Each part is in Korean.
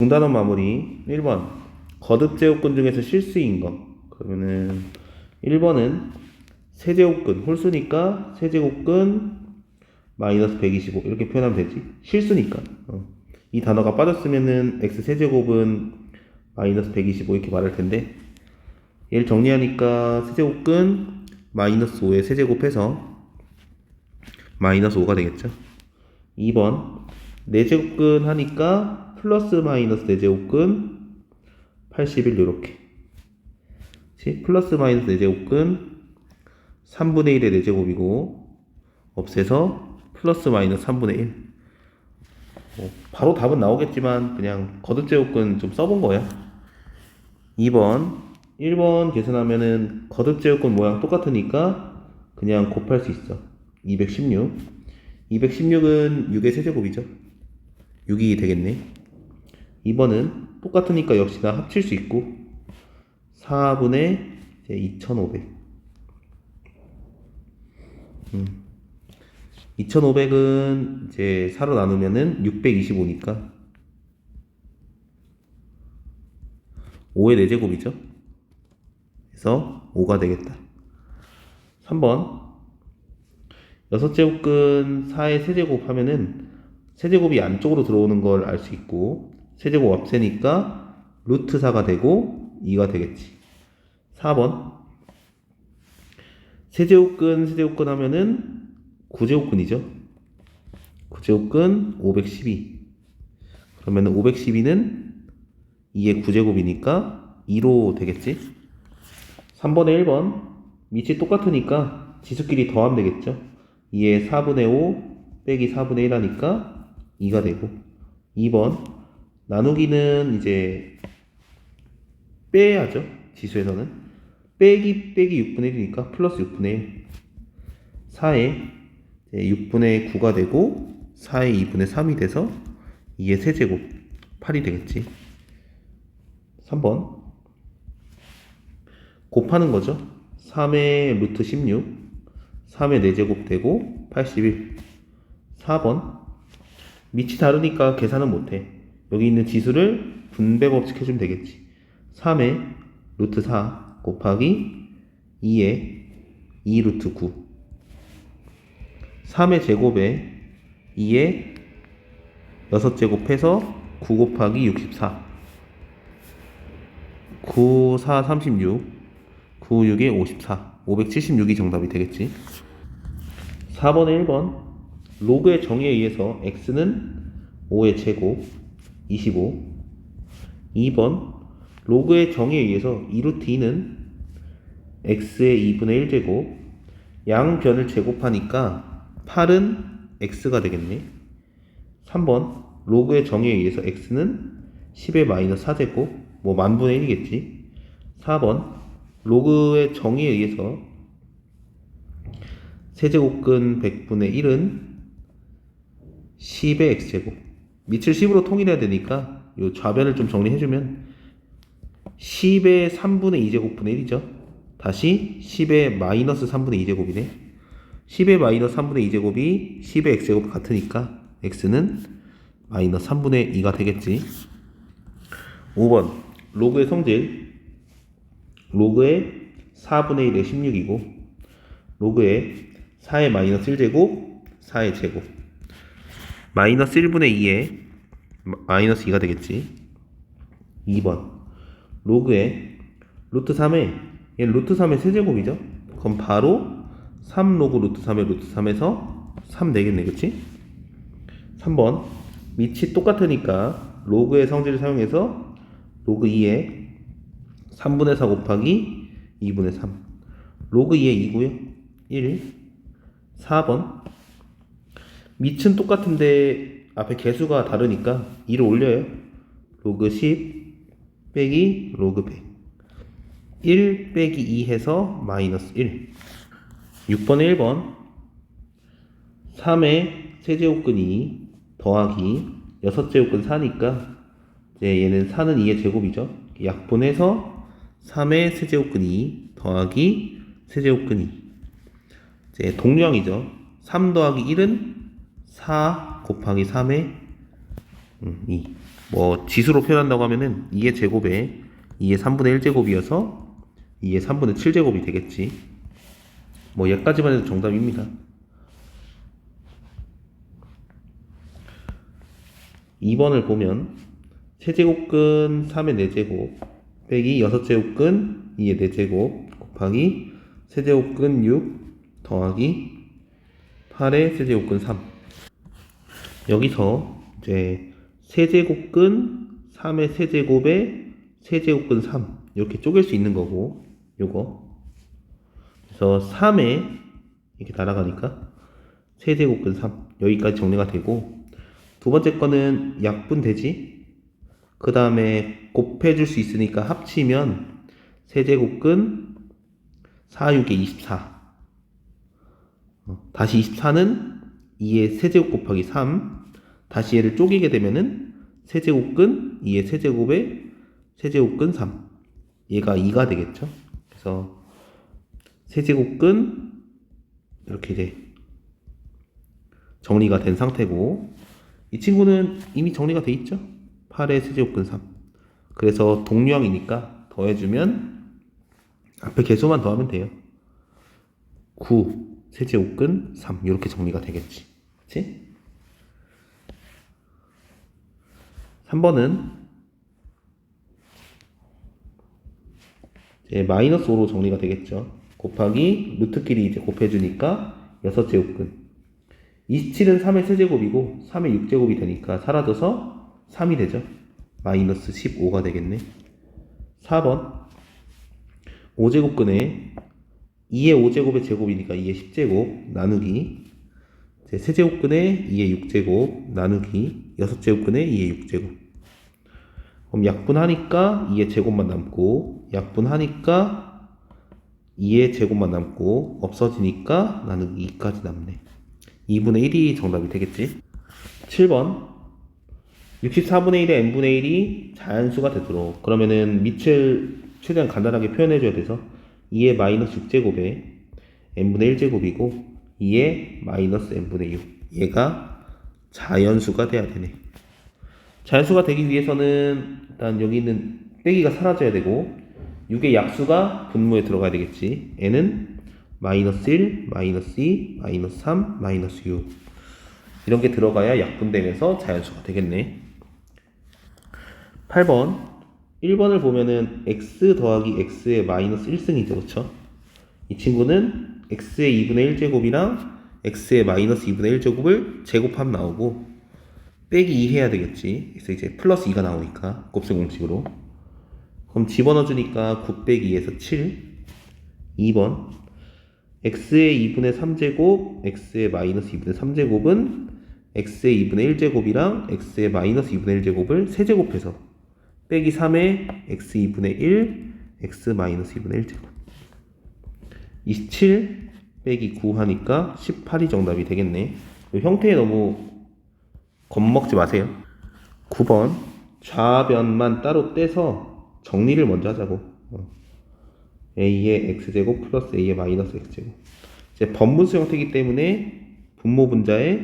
중단원 마무리. 1번. 거듭 제곱근 중에서 실수인 거. 그러면은 1번은 세제곱근. 홀수니까 세제곱근 마이너스 125 이렇게 표현하면 되지. 실수니까. 어. 이 단어가 빠졌으면은 x 세제곱은 마이너스 125 이렇게 말할 텐데. 얘를 정리하니까 세제곱근 마이너스 5에 세제곱해서 마이너스 5가 되겠죠? 2번. 4제곱근 하니까 플러스 마이너스 4제곱근 81 요렇게? 플러스 마이너스 4제곱근 3분의 1의 4제곱이고 없애서 플러스 마이너스 3분의 1 뭐, 바로 답은 나오겠지만 그냥 거듭제곱근 좀 써본 거야 2번. 1번 계산하면은 거듭제곱근 모양 똑같으니까 그냥 곱할 수 있어. 216 216은 6의 세제곱이죠. 6이 되겠네 2번은 똑같으니까 역시나 합칠 수 있고 4분의 2500 음. 2500은 이제 4로 나누면은 625니까. 5의 4제곱이죠? 그래서 5가 되겠다. 3번. 6제곱근 4의 세제곱 하면은 세제곱이 안쪽으로 들어오는 걸 알 수 있고 세제곱 없애니까 루트 4가 되고 2가 되겠지. 4번. 세제곱근 세제곱근 하면은 9제곱근이죠. 9제곱근 512 그러면은 512는 2의 9제곱이니까 2로 되겠지. 3번에 1번. 밑이 똑같으니까 지수끼리 더하면 되겠죠. 2의 4분의 5 빼기 4분의 1 하니까 2가 되고. 2번 나누기는 이제 빼야죠. 지수에서는. 빼기 빼기 6분의 1이니까 플러스 6분의 1 4에 6분의 9가 되고 4의 2분의 3이 돼서 2의 세제곱 8이 되겠지. 3번. 곱하는 거죠. 3의 루트 16 3의 4제곱 되고 81 4번. 밑이 다르니까 계산은 못해 여기 있는 지수를 분배 법칙 해주면 되겠지. 3의 루트 4 곱하기 2의 2 루트 9 3의 제곱에 2의 6제곱 해서 9 곱하기 64 9, 4, 36 9, 6에 54 576이 정답이 되겠지. 4번에 1번 로그의 정의에 의해서 x는 5의 제곱 25 2번 로그의 정의에 의해서 2루트 2는 x의 2분의 1제곱 양변을 제곱하니까 8은 x가 되겠네. 3번 로그의 정의에 의해서 x는 10의 마이너스 4제곱 뭐 만분의 1이겠지. 4번 로그의 정의에 의해서 세제곱근 100분의 1은 10의 x제곱 밑을 10으로 통일해야 되니까 요 좌변을 좀 정리해주면 10의 3분의 2제곱분의 1이죠. 다시 10의 마이너스 3분의 2제곱이네. 10의 마이너스 3분의 2제곱이 10의 x제곱 같으니까 x는 마이너스 3분의 2가 되겠지. 5번. 로그의 성질. 로그의 4분의 1의 16이고 로그의 4의 마이너스 1제곱 4의 제곱 마이너스 1분의 2의 마이너스 2가 되겠지? 2번. 로그의 루트 3의 얘 루트 3의 세제곱이죠? 그럼 바로 3 로그 루트 3의 루트 3에서 3 되겠네 그치? 3번. 밑이 똑같으니까 로그의 성질을 사용해서 로그 2의 3분의 4 곱하기 2분의 3 로그 2의 2고요. 1 4번 밑은 똑같은데 앞에 개수가 다르니까 2를 올려요. 로그 10 빼기 로그 100 1 빼기 2 해서 마이너스 1 6번에 1번. 3의 세제곱근이 더하기 6제곱근 4니까 이제 얘는 4는 2의 제곱이죠. 약분해서 3의 세제곱근 2 더하기 세제곱근 2 이제 동량이죠. 3 더하기 1은 4 곱하기 3의 음, 2 뭐 지수로 표현한다고 하면은 2의 제곱에 2의 3분의 1제곱이어서 2의 3분의 7제곱이 되겠지. 뭐 얘까지만 해도 정답입니다. 2번을 보면 세제곱근 3의 4제곱 빼기 6제곱근 2의 4제곱 곱하기 세제곱근 6 더하기 8의 세제곱근 3 여기서 이제 세제곱근 3의 세제곱에 세제곱근 3 이렇게 쪼갤 수 있는 거고 요거. 그래서 3에 이렇게 날아가니까 세제곱근 3 여기까지 정리가 되고 두 번째 거는 약분 되지? 그 다음에 곱해줄 수 있으니까 합치면 세제곱근 4, 6에 24 어, 다시 24는 2의 세제곱 곱하기 3 다시 얘를 쪼개게 되면은 세제곱근 2의 세제곱에 세제곱근 3 얘가 2가 되겠죠? 그래서 세제곱근 이렇게 이제 정리가 된 상태고 이 친구는 이미 정리가 돼 있죠? 8의 세제곱근 3 그래서 동류항이니까 더해주면 앞에 개수만 더하면 돼요. 9 세제곱근 3 이렇게 정리가 되겠지 그치? 3번은 이제 마이너스 5로 정리가 되겠죠. 곱하기 루트끼리 이제 곱해주니까 6제곱근. 27은 3의 세제곱이고 3의 6제곱이 되니까 사라져서 3이 되죠. 마이너스 15가 되겠네. 4번. 5제곱근에 2의 5제곱의 제곱이니까 2의 10제곱 나누기 세제곱근에 2의 6제곱 나누기 6제곱근에 2의 6제곱. 그럼 약분하니까 2의 제곱만 남고 약분하니까 2의 제곱만 남고 없어지니까 나누기 2까지 남네. 2분의 1이 정답이 되겠지? 7번. 64분의 1의 n분의 1이 자연수가 되도록. 그러면은 밑을 최대한 간단하게 표현해줘야 돼서 2의 마이너스 6제곱에 n분의 1제곱이고 2의 마이너스 n분의 6 얘가 자연수가 돼야 되네. 자연수가 되기 위해서는 일단 여기 있는 빼기가 사라져야 되고 6의 약수가 분모에 들어가야 되겠지. n은 마이너스 1, 마이너스 2, 마이너스 3, 마이너스 6 이런 게 들어가야 약분되면서 자연수가 되겠네. 8번. 1번을 보면은 x 더하기 x의 마이너스 1승이죠. 그쵸? 이 친구는 x의 2분의 1제곱이랑 x의 마이너스 2분의 1제곱을 제곱하면 나오고 빼기 2 해야 되겠지. 그래서 이제 플러스 2가 나오니까 곱셈 공식으로. 그럼 집어넣어 주니까 9 빼기 2에서 7 2번. x의 2분의 3제곱 x의 마이너스 2분의 3제곱은 x의 2분의 1제곱이랑 x의 마이너스 2분의 1제곱을 세제곱해서 빼기 3의 x 2분의 1 x 마이너스 2분의 1제곱 27 빼기 9 하니까 18이 정답이 되겠네. 이 형태에 너무 겁먹지 마세요. 9번. 좌변만 따로 떼서 정리를 먼저 하자고. 어. a의 x제곱 플러스 a의 마이너스 x제곱. 이제 번분수 형태이기 때문에 분모 분자에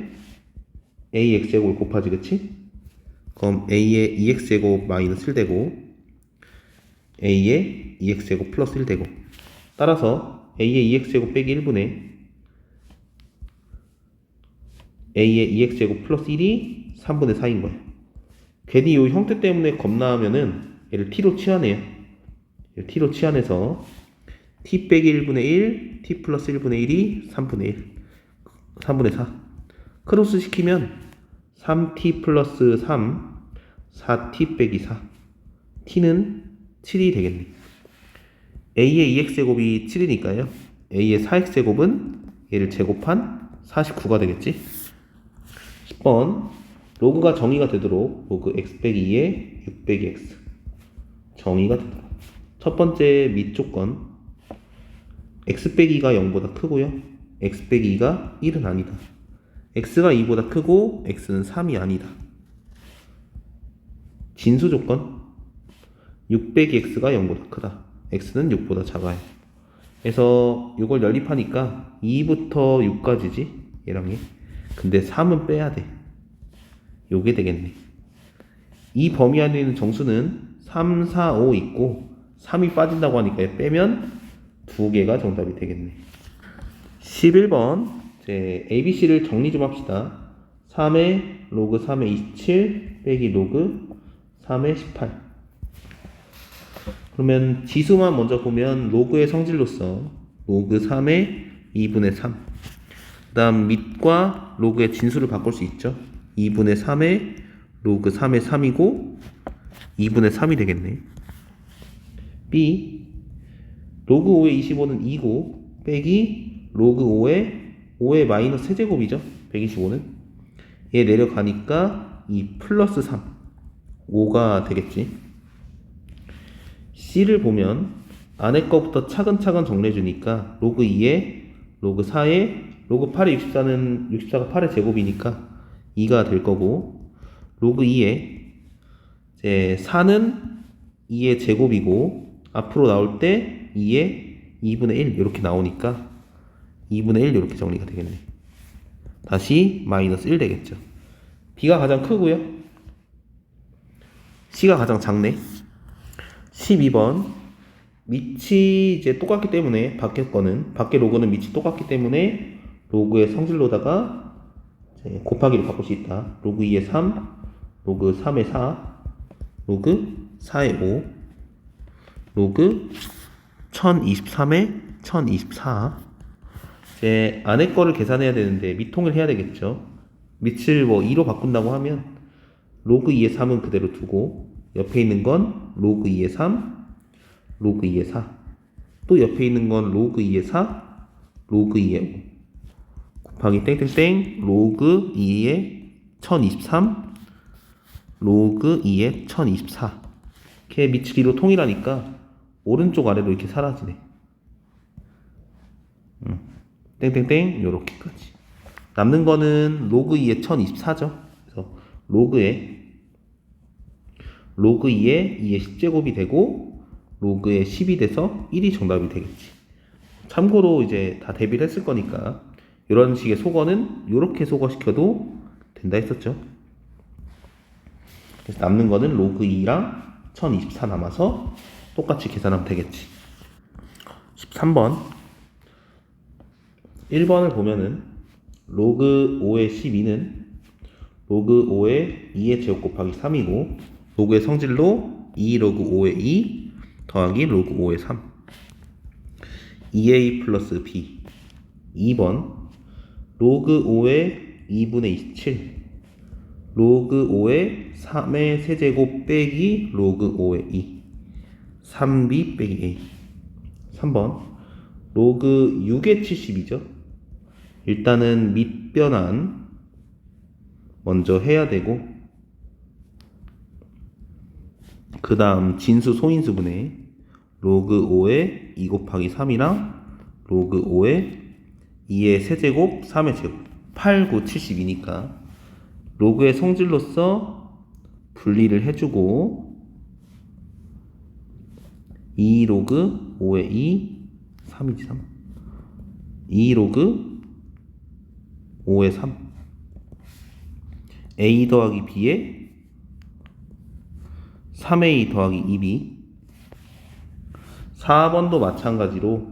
a x제곱을 곱하지 그치? 그럼 a의 2x제곱 마이너스 1되고 a의 2x제곱 플러스 1되고 따라서 a의 2x제곱 빼기 1분의 a의 2x제곱 플러스 1이 3분의 4인 거예요. 괜히 이 형태 때문에 겁나하면은 얘를 t로 치환해요. t로 치환해서 t 빼기 1분의 1, t 플러스 1분의 1이 3분의 1, 3분의 4. 크로스 시키면 3t 플러스 3, 4t 빼기 4. t는 7이 되겠네. A의 2x제곱이 7이니까요. a의 4x제곱은 얘를 제곱한 49가 되겠지. 10번 로그가 정의가 되도록 로그 x 빼기 2에 6 빼기 x 정의가 되도록 첫 번째 밑 조건 x 빼기가 0보다 크고요. x 빼기 2가 1은 아니다. x가 2보다 크고 x는 3이 아니다. 진수 조건 6 빼기 x가 0보다 크다. X는 6보다 작아요. 그래서 이걸 연립하니까 2부터 6까지지 얘랑 얘. 근데 3은 빼야 돼. 요게 되겠네. 이 범위 안에 있는 정수는 3, 4, 5 있고 3이 빠진다고 하니까 빼면 두 개가 정답이 되겠네. 11번 이제 ABC를 정리 좀 합시다. 3의 로그 3의 27 빼기 로그 3의 18 그러면 지수만 먼저 보면 로그의 성질로서 로그 3의 2분의 3. 그 다음 밑과 로그의 진수를 바꿀 수 있죠. 2분의 3의 로그 3의 3이고 2분의 3이 되겠네. B 로그 5의 25는 2고 빼기 로그 5의 5의 마이너스 세제곱이죠. 125는 얘 내려가니까 2 플러스 3 5가 되겠지. C를 보면 안에 거부터 차근차근 정리해 주니까 로그 2에 로그 4에 로그 8의 64는 64가 8의 제곱이니까 2가 될 거고 로그 2에 이제 4는 2의 제곱이고 앞으로 나올 때 2의 2분의 1 이렇게 나오니까 2분의 1 이렇게 정리가 되겠네. 다시 마이너스 1 되겠죠. B가 가장 크고요. C가 가장 작네. 12번 밑이 이제 똑같기 때문에 밖에 거는 밖에 로그는 밑이 똑같기 때문에 로그의 성질로다가 이제 곱하기를 바꿀 수 있다. 로그 2의 3, 로그 3의 4, 로그 4의 5, 로그 1023의 1024. 이제 안에 거를 계산해야 되는데 밑통을 해야 되겠죠. 밑을 뭐 2로 바꾼다고 하면 로그 2의 3은 그대로 두고 옆에 있는 건 로그 2의 3, 로그 2의 4. 또 옆에 있는 건 로그 2의 4, 로그 2의 5. 곱하기 땡땡땡 로그 2의 1023, 로그 2의 1024. 이렇게 2로 통일하니까 오른쪽 아래로 이렇게 사라지네. 음. 땡땡땡 요렇게까지. 남는 거는 로그 2의 1024죠. 그래서 로그에 로그 2에 2의 10제곱이 되고 로그에 10이 돼서 1이 정답이 되겠지. 참고로 이제 다 대비를 했을 거니까 이런 식의 속어는 이렇게 속어시켜도 된다 했었죠. 그래서 남는 거는 로그 2랑 1024 남아서 똑같이 계산하면 되겠지. 13번 1번을 보면은 로그 5의 12는 로그 5의 2의 제곱 곱하기 3이고 로그의 성질로 2 로그 5의 2 더하기 로그 5의 3 2a 플러스 b. 2번 로그 5의 2분의 27 로그 5의 3의 세제곱 빼기 로그 5의 2 3b 빼기 a. 3번 로그 6의 70이죠. 일단은 밑변환 먼저 해야 되고 그 다음 진수 소인수분해 로그 5의 2 곱하기 3이랑 로그 5의 2의 세제곱 3의 제곱 8, 9, 72니까 로그의 성질로서 분리를 해주고 2 로그 5의 2 3이지 3 2 로그 5의 3 a 더하기 b에 3a 더하기 2b 4번도 마찬가지로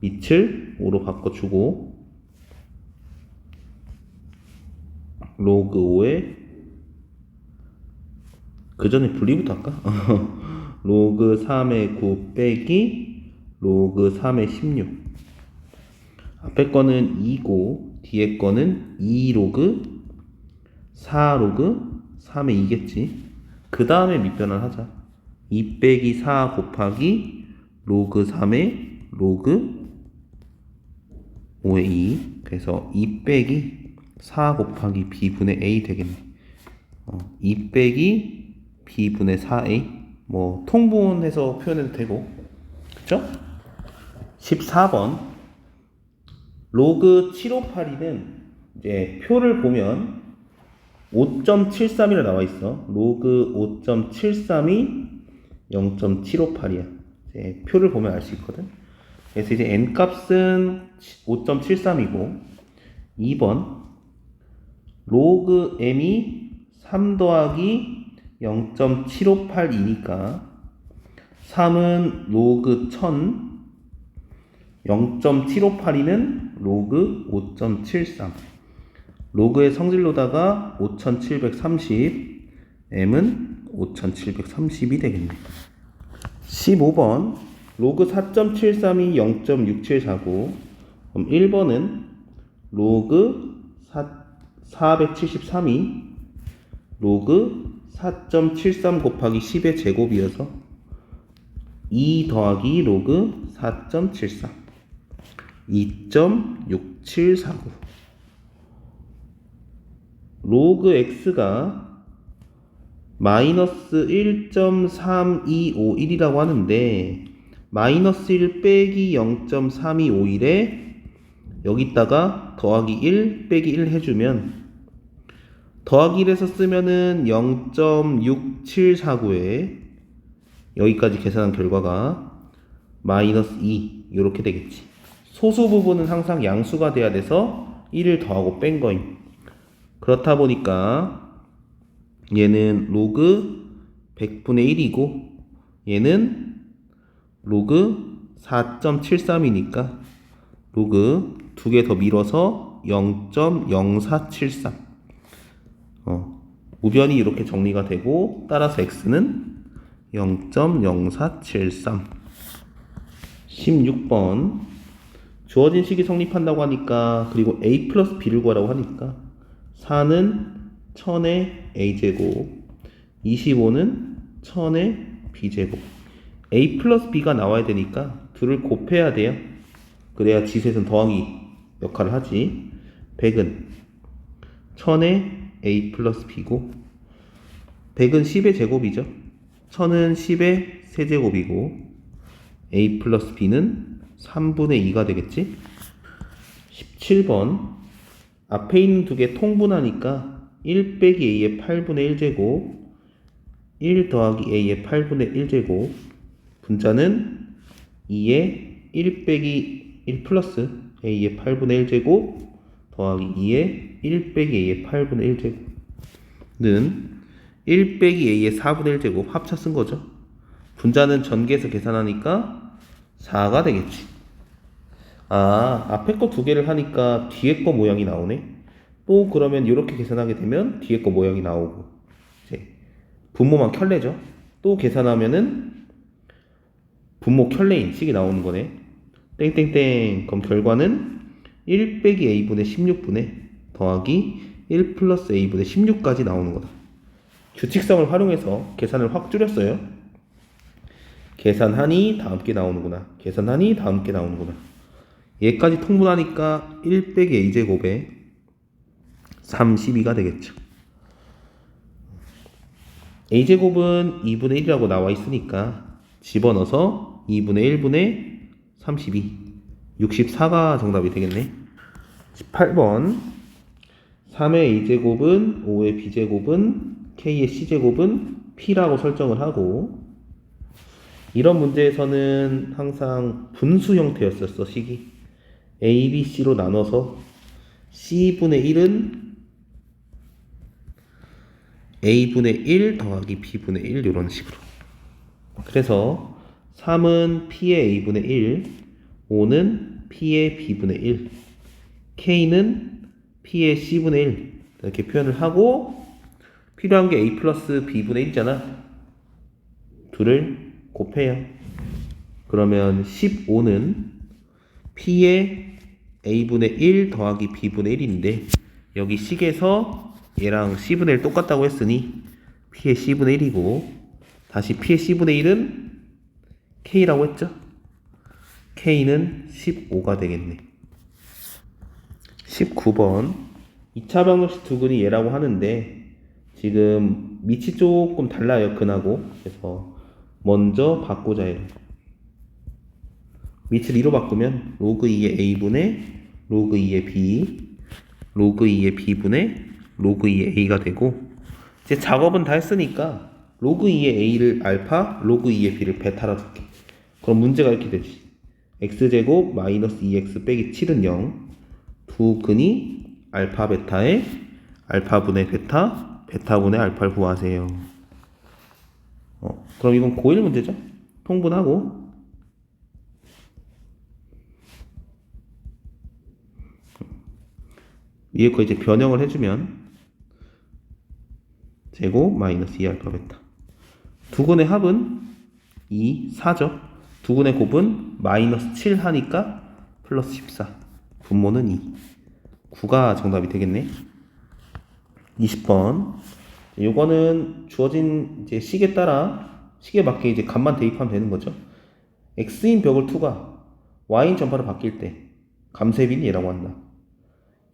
밑을 5로 바꿔주고 로그 5에 그 전에 분리부터 할까? 로그 3의 9 빼기 로그 3의 16 앞에 거는 2고 뒤에 거는 2 로그 4 로그 3의 2겠지 그 다음에 밑변을 하자. 2 빼기 4 곱하기 로그 3의 로그 5의 2 그래서 2 빼기 4 곱하기 b분의 a 되겠네. 어, 2 빼기 b분의 4a 뭐 통분해서 표현해도 되고. 그쵸? 14번. 로그 7582는 이제 표를 보면 5.731이 나와 있어. 로그 5.732 0.758이야. 이제 표를 보면 알 수 있거든. 그래서 이제 n 값은 5.73이고 2번 로그 m이 3 더하기 0.7582니까 3은 로그 1000 0.7582는 로그 5.73 로그의 성질로다가 5730 m은 5730이 되겠네 15번 로그 4.73이 0.6749 그럼 1번은 로그 473이 로그 4.73 곱하기 10의 제곱이어서 2 더하기 로그 4.73 2.6749 로그 x가 마이너스 1.3251이라고 하는데 마이너스 1 빼기 0.3251에 여기다가 더하기 1 빼기 1 해주면 더하기 1에서 쓰면은 0.6749에 여기까지 계산한 결과가 마이너스 2 이렇게 되겠지. 소수 부분은 항상 양수가 돼야 돼서 1을 더하고 뺀 거임 그렇다 보니까 얘는 로그 100분의 1이고 얘는 로그 4.73이니까 로그 두 개 더 밀어서 0.0473 어, 우변이 이렇게 정리가 되고 따라서 x는 0.0473 16번. 주어진 식이 성립한다고 하니까 그리고 a 플러스 b를 구하라고 하니까 4는 1000의 a제곱 25는 1000의 b제곱. A 플러스 b가 나와야 되니까 둘을 곱해야 돼요. 그래야 지수에서는 더하기 역할을 하지. 100은 1000의 a 플러스 b고 100은 10의 제곱이죠. 1000은 10의 세제곱이고 a 플러스 b는 3분의 2가 되겠지? 17번 앞에 있는 두 개 통분하니까 1 빼기 a의 8분의 1제곱 1 더하기 a의 8분의 1제곱 분자는 2의 1 빼기 1 플러스 a의 8분의 1제곱 더하기 2의 1 빼기 a의 8분의 1제곱는 1 빼기 a의 4분의 1제곱 합차 쓴 거죠. 분자는 전개해서 계산하니까 4가 되겠지. 아, 앞에 거 두 개를 하니까 뒤에 거 모양이 나오네. 또 그러면 이렇게 계산하게 되면 뒤에 거 모양이 나오고 이제 분모만 켤레죠. 또 계산하면은 분모 켤레 인 식이 나오는 거네. 땡땡땡. 그럼 결과는 1 빼기 a분의 16분의 더하기 1 플러스 a분의 16까지 나오는 거다. 규칙성을 활용해서 계산을 확 줄였어요. 계산하니 다음 게 나오는구나. 계산하니 다음 게 나오는구나. 얘까지 통분하니까 1 빼기 a제곱에 32가 되겠죠. a제곱은 2분의 1이라고 나와 있으니까 집어넣어서 2분의 1분의 32 64가 정답이 되겠네. 18번. 3의 a제곱은 5의 b제곱은 k의 c제곱은 p라고 설정을 하고 이런 문제에서는 항상 분수 형태였었어 식이 a, b, c로 나눠서 c분의 1은 a분의 1 더하기 b분의 1 이런 식으로. 그래서 3은 p의 a분의 1 5는 p의 b분의 1 k는 p의 c분의 1 이렇게 표현을 하고 필요한 게 a 플러스 b분의 1이잖아. 둘을 곱해요. 그러면 15는 p의 a분의 1 더하기 b분의 1인데 여기 식에서 얘랑 c분의 1 똑같다고 했으니 p의 c분의 1이고 다시 p의 c분의 1은 k라고 했죠? k는 15가 되겠네. 19번. 2차 방정식 두근이 얘라고 하는데 지금 밑이 조금 달라요 근하고. 그래서 먼저 바꾸자 얘 밑을 2로 바꾸면 로그 2의 a분의 로그 2의 b 로그 2의 b분의 로그 2의 a가 되고 이제 작업은 다 했으니까 로그 2의 a를 알파 로그 2의 b를 베타로 둘게. 그럼 문제가 이렇게 되지. x제곱 마이너스 2x 빼기 7은 0 두 근이 알파 베타의 알파분의 베타 베타분의 알파를 구하세요. 그럼 이건 고1 문제죠? 통분하고 위에 거 이제 변형을 해주면 제곱 마이너스 2 알파 베타. 두 근의 합은 2, 4죠. 두 근의 곱은 마이너스 7 하니까 플러스 14 분모는 2 9가 정답이 되겠네. 20번. 요거는 주어진 이제 식에 따라 식에 맞게 이제 값만 대입하면 되는 거죠. X인 벽을 투과 y인 전파로 바뀔 때 감쇄비는 얘라고 한다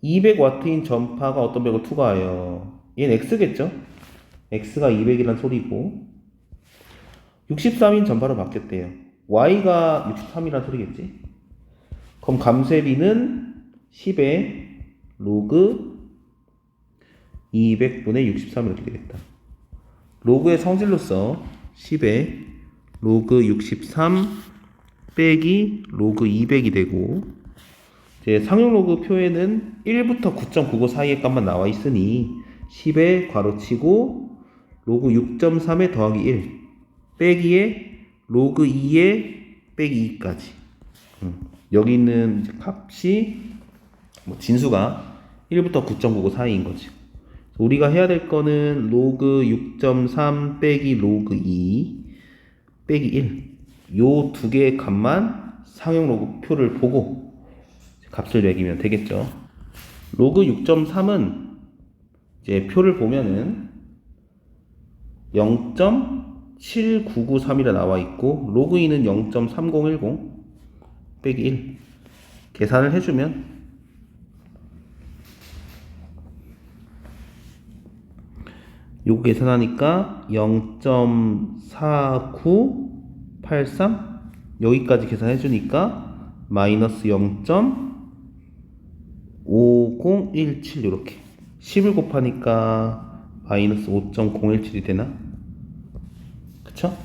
200와트인 전파가 어떤 벽을 투과하여 얘는 x겠죠? X가 200이란 소리고 63인 전파로 바뀌었대요. Y가 63이란 소리겠지? 그럼 감쇄비는 10의 로그 200분의 63 이렇게 되겠다. 로그의 성질로서 10의 로그 63 빼기 로그 200이 되고 이제 상용 로그 표에는 1부터 9.99 사이의 값만 나와 있으니 10에 괄호치고 로그 6.3에 더하기 1 빼기에 로그 2에 빼기 2까지 음, 여기 있는 값이 뭐 진수가 1부터 9.99 사이인 거죠. 우리가 해야 될 거는 로그 6.3 빼기 로그 2 빼기 1. 요 두 개의 값만 상용 로그 표를 보고 값을 매기면 되겠죠. 로그 6.3은 이제 표를 보면은 0.7993이라 나와 있고 로그 2는 0.3010 빼기 1 계산을 해주면 요거 계산하니까 0.4983 여기까지 계산해 주니까 마이너스 0.5017 이렇게 10을 곱하니까 마이너스 5.017이 되나? 그쵸?